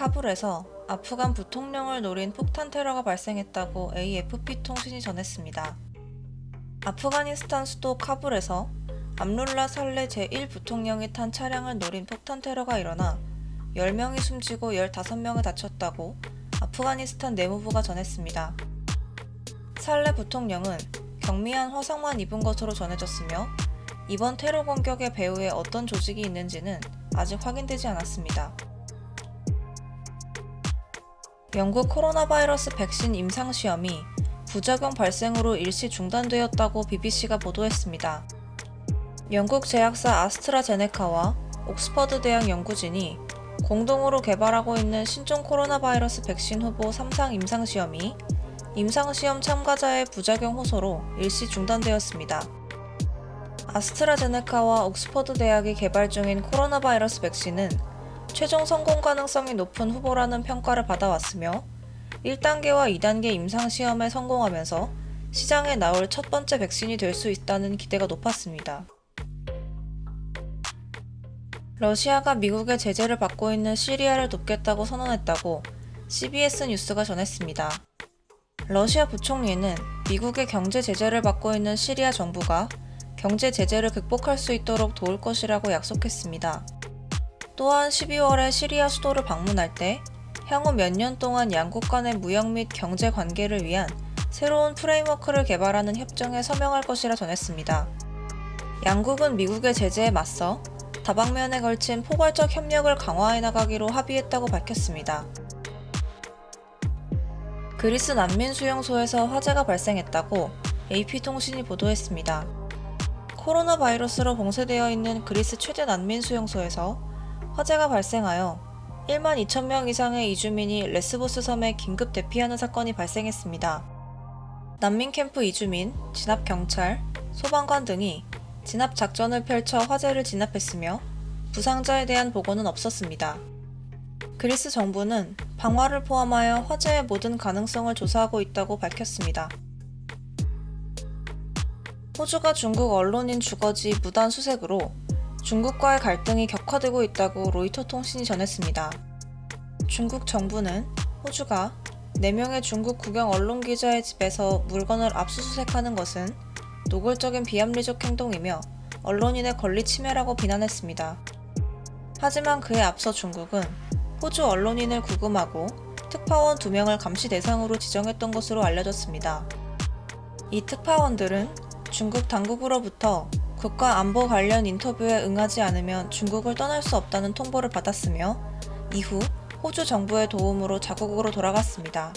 카불에서 아프간 부통령을 노린 폭탄 테러가 발생했다고 AFP 통신이 전했습니다. 아프가니스탄 수도 카불에서 암룰라 살레 제1부통령이 탄 차량을 노린 폭탄 테러가 일어나 10명이 숨지고 15명이 다쳤다고 아프가니스탄 내무부가 전했습니다. 살레 부통령은 경미한 화상만 입은 것으로 전해졌으며 이번 테러 공격의 배후에 어떤 조직이 있는지는 아직 확인되지 않았습니다. 영국 코로나 바이러스 백신 임상 시험이 부작용 발생으로 일시 중단되었다고 BBC가 보도했습니다. 영국 제약사 아스트라제네카와 옥스퍼드 대학 연구진이 공동으로 개발하고 있는 신종 코로나 바이러스 백신 후보 3상 임상 시험이 임상 시험 참가자의 부작용 호소로 일시 중단되었습니다. 아스트라제네카와 옥스퍼드 대학이 개발 중인 코로나 바이러스 백신은 최종 성공 가능성이 높은 후보라는 평가를 받아왔으며 1단계와 2단계 임상시험에 성공하면서 시장에 나올 첫 번째 백신이 될 수 있다는 기대가 높았습니다. 러시아가 미국의 제재를 받고 있는 시리아를 돕겠다고 선언했다고 CBS 뉴스가 전했습니다. 러시아 부총리는 미국의 경제 제재를 받고 있는 시리아 정부가 경제 제재를 극복할 수 있도록 도울 것이라고 약속했습니다. 또한 12월에 시리아 수도를 방문할 때 향후 몇 년 동안 양국 간의 무역 및 경제 관계를 위한 새로운 프레임워크를 개발하는 협정에 서명할 것이라 전했습니다. 양국은 미국의 제재에 맞서 다방면에 걸친 포괄적 협력을 강화해 나가기로 합의했다고 밝혔습니다. 그리스 난민 수용소에서 화재가 발생했다고 AP통신이 보도했습니다. 코로나 바이러스로 봉쇄되어 있는 그리스 최대 난민 수용소에서 화재가 발생하여 1만 2천 명 이상의 이주민이 레스보스 섬에 긴급 대피하는 사건이 발생했습니다. 난민 캠프 이주민, 진압 경찰, 소방관 등이 진압 작전을 펼쳐 화재를 진압했으며 부상자에 대한 보고는 없었습니다. 그리스 정부는 방화를 포함하여 화재의 모든 가능성을 조사하고 있다고 밝혔습니다. 호주가 중국 언론인 주거지 무단 수색으로 중국과의 갈등이 격화되고 있다고 로이터 통신이 전했습니다. 중국 정부는 호주가 4명의 중국 국영 언론 기자의 집에서 물건을 압수수색하는 것은 노골적인 비합리적 행동이며 언론인의 권리 침해라고 비난했습니다. 하지만 그에 앞서 중국은 호주 언론인을 구금하고 특파원 2명을 감시 대상으로 지정했던 것으로 알려졌습니다. 이 특파원들은 중국 당국으로부터 국가 안보 관련 인터뷰에 응하지 않으면 중국을 떠날 수 없다는 통보를 받았으며 이후 호주 정부의 도움으로 자국으로 돌아갔습니다.